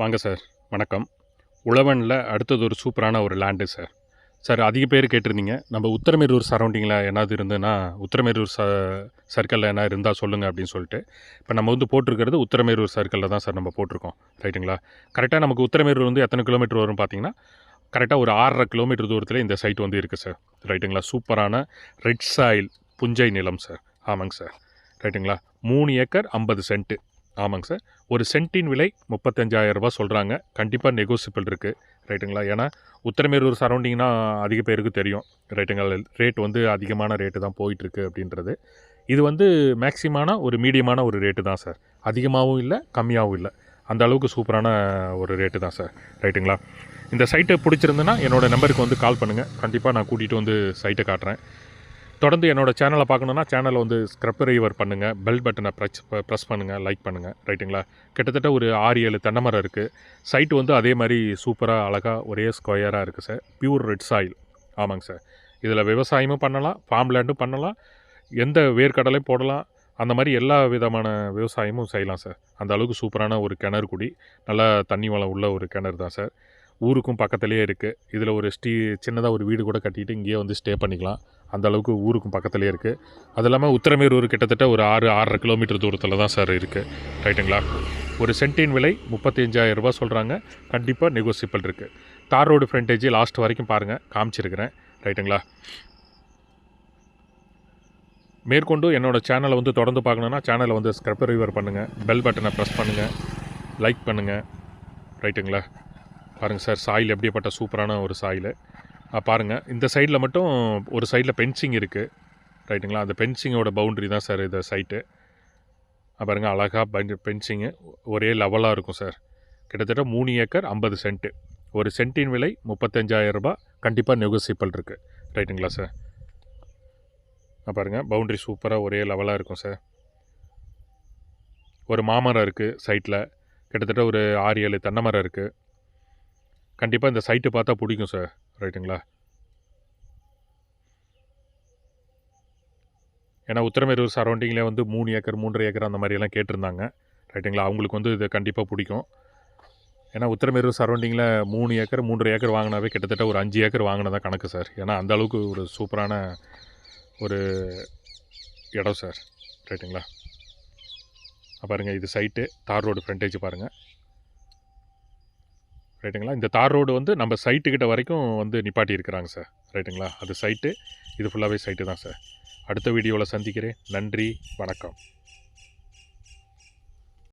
வாங்க சார் வணக்கம். உழவனில் அடுத்தது ஒரு சூப்பரான ஒரு லேண்டு சார். சார் அதிக பேர் கேட்டிருந்தீங்க. நம்ம உத்தரமேரூர் சரௌண்டிங்கில் என்னது இருந்ததுன்னா உத்தரமேரூர் ச சர்க்கிளில் என்ன இருந்தால் சொல்லுங்கள் அப்படின்னு சொல்லிட்டு. இப்போ நம்ம வந்து போட்டிருக்கிறது உத்தரமேரூர் சர்க்கிளில் தான் சார் நம்ம போட்டிருக்கோம். ரைட்டுங்களா? கரெக்டாக நமக்கு உத்தரமேரூர் வந்து எத்தனை கிலோமீட்டர் வரும் பார்த்தீங்கன்னா கரெக்டாக ஒரு ஆறரை கிலோமீட்டர் தூரத்தில் இந்த சைட் வந்து இருக்குது சார். ரைட்டுங்களா? சூப்பரான ரெட் சாயில் புஞ்சை நிலம் சார். ஆமாங்க சார். ரைட்டுங்களா? மூணு ஏக்கர் ஐம்பது சென்ட்டு ஆமாங்க சார். ஒரு சென்ட்டின் விலை முப்பத்தஞ்சாயிரம் ரூபா சொல்கிறாங்க கண்டிப்பாக நெகோசியபிள் இருக்குது ரைட்டுங்களா? ஏன்னா உத்தரமேரூர் சரௌண்டிங்னா அதிக பேருக்கு தெரியும். ரைட்டுங்களா? ரேட் வந்து அதிகமான ரேட்டு தான் போயிட்டுருக்கு அப்படின்றது. இது வந்து மேக்சிமான ஒரு மீடியமான ஒரு ரேட்டு தான் சார். அதிகமாகவும் இல்லை கம்மியாகவும் இல்லை. அந்த அளவுக்கு சூப்பரான ஒரு ரேட்டு தான் சார். ரைட்டுங்களா? இந்த சைட்டை பிடிச்சிருந்துன்னா என்னோடய நம்பருக்கு வந்து கால் பண்ணுங்கள் கண்டிப்பாக நான் கூட்டிகிட்டு வந்து சைட்டை காட்டுறேன். தொடர்ந்து என்னோடய சேனலை பார்க்கணுன்னா சேனலை வந்து ஸ்க்ரப் ஸ்க்ரப்பரைவர் பண்ணுங்கள் பெல் பட்டனை ப்ரெஸ் ப்ரெஸ் பண்ணுங்கள் லைக் பண்ணுங்கள் ரைட்டுங்களா கிட்டத்தட்ட ஒரு ஆறு ஏழு தென்னை மரம் இருக்குது சைட்டு வந்து அதே மாதிரி சூப்பராக அழகாக ஒரே ஸ்கொயராக இருக்குது சார் பியூர் ரெட் சாயில் ஆமாங்க சார் இதில் விவசாயமும் பண்ணலாம் ஃபார்ம் லேண்டும் பண்ணலாம் எந்த வேர்க்கடலையும் போடலாம் அந்த மாதிரி எல்லா விதமான விவசாயமும் செய்யலாம் சார் அந்த அளவுக்கு சூப்பரான ஒரு கிணறு குடி நல்லா தண்ணி வளம் உள்ள ஒரு கிணறு தான் சார் ஊருக்கும் பக்கத்துலேயே இருக்குது இதில் ஒரு ஸ்டீ சின்னதாக ஒரு வீடு கூட கட்டிட்டு இங்கேயே வந்து ஸ்டே பண்ணிக்கலாம். அந்த அளவுக்கு ஊருக்கும் பக்கத்துலேயே இருக்குது அது இல்லாமல் உத்தரமேரூர் கிட்டத்தட்ட ஒரு ஆறு ஆறரை கிலோமீட்டர் தூரத்தில் தான் சார் இருக்குது ரைட்டுங்களா? ஒரு சென்டின் விலை முப்பத்தஞ்சாயிரம் ரூபா சொல்கிறாங்க கண்டிப்பாக நெகோசியபிள் இருக்குது தார் ரோடு ஃப்ரண்டேஜ் லாஸ்ட் வரைக்கும் பாருங்கள் காமிச்சிருக்கிறேன். ரைட்டுங்களா? மேற்கொண்டு என்னோடய சேனலை வந்து தொடர்ந்து பார்க்கணுன்னா சேனலை வந்து ஸ்க்ரப்பரிவர் பண்ணுங்கள் பெல் பட்டனை ப்ரெஸ் பண்ணுங்கள் லைக் பண்ணுங்கள் ரைட்டுங்களா? பாருங்கள் சார் சாயில் எப்படிப்பட்ட சூப்பரான ஒரு சாயில். பாருங்கள் இந்த சைடில் மட்டும் ஒரு சைடில் பென்சிங் இருக்குது ரைட்டுங்களா அந்த பென்சிங்கோட பவுண்ட்ரி தான் சார் இந்த சைட்டு பாருங்கள் அழகாக பெஞ்சு பென்சிங்கு ஒரே லெவலாக இருக்கும் சார் கிட்டத்தட்ட மூணு ஏக்கர் ஐம்பது சென்ட்டு ஒரு சென்ட்டின் விலை முப்பத்தஞ்சாயிரம் ரூபாய். கண்டிப்பாக நெகோசியபிள் இருக்குது ரைட்டுங்களா சார் பாருங்கள் பவுண்ட்ரி சூப்பராக ஒரே லெவலாக இருக்கும் சார் ஒரு மாமரம் இருக்குது சைட்டில் கிட்டத்தட்ட ஒரு ஆறு ஏழு தென்னை மரம் இருக்குது கண்டிப்பாக இந்த சைட்டு பார்த்தா பிடிக்கும் சார் ரைட்டுங்களா? ஏன்னா உத்தரமேரூர் சரௌண்டிங்கில் வந்து மூணு ஏக்கர் மூன்றரை ஏக்கர் அந்த மாதிரியெல்லாம் கேட்டிருந்தாங்க. ரைட்டுங்களா? அவங்களுக்கு வந்து இது கண்டிப்பாக பிடிக்கும். ஏன்னா உத்தரமேரூர் சரௌண்டிங்கில் மூணு ஏக்கர் மூன்றரை ஏக்கர் வாங்கினாவே கிட்டத்தட்ட ஒரு அஞ்சு ஏக்கர் வாங்கினதான் கணக்கு சார். ஏன்னா அந்த அளவுக்கு ஒரு சூப்பரான ஒரு இடம் சார். ரைட்டுங்களா? பாருங்கள் இது சைட்டு தார் ரோடு ஃப்ரண்டேஜ் பாருங்கள் ரைட்டுங்களா? இந்த தார் ரோடு வந்து நம்ம சைட்டுக்கிட்ட வரைக்கும் வந்து நிப்பாட்டி இருக்கிறாங்க சார். ரைட்டுங்களா? அது சைட்டு. இது ஃபுல்லாகவே சைட்டு தான் சார். அடுத்த வீடியோவில் சந்திக்கிறேன். நன்றி. வணக்கம்.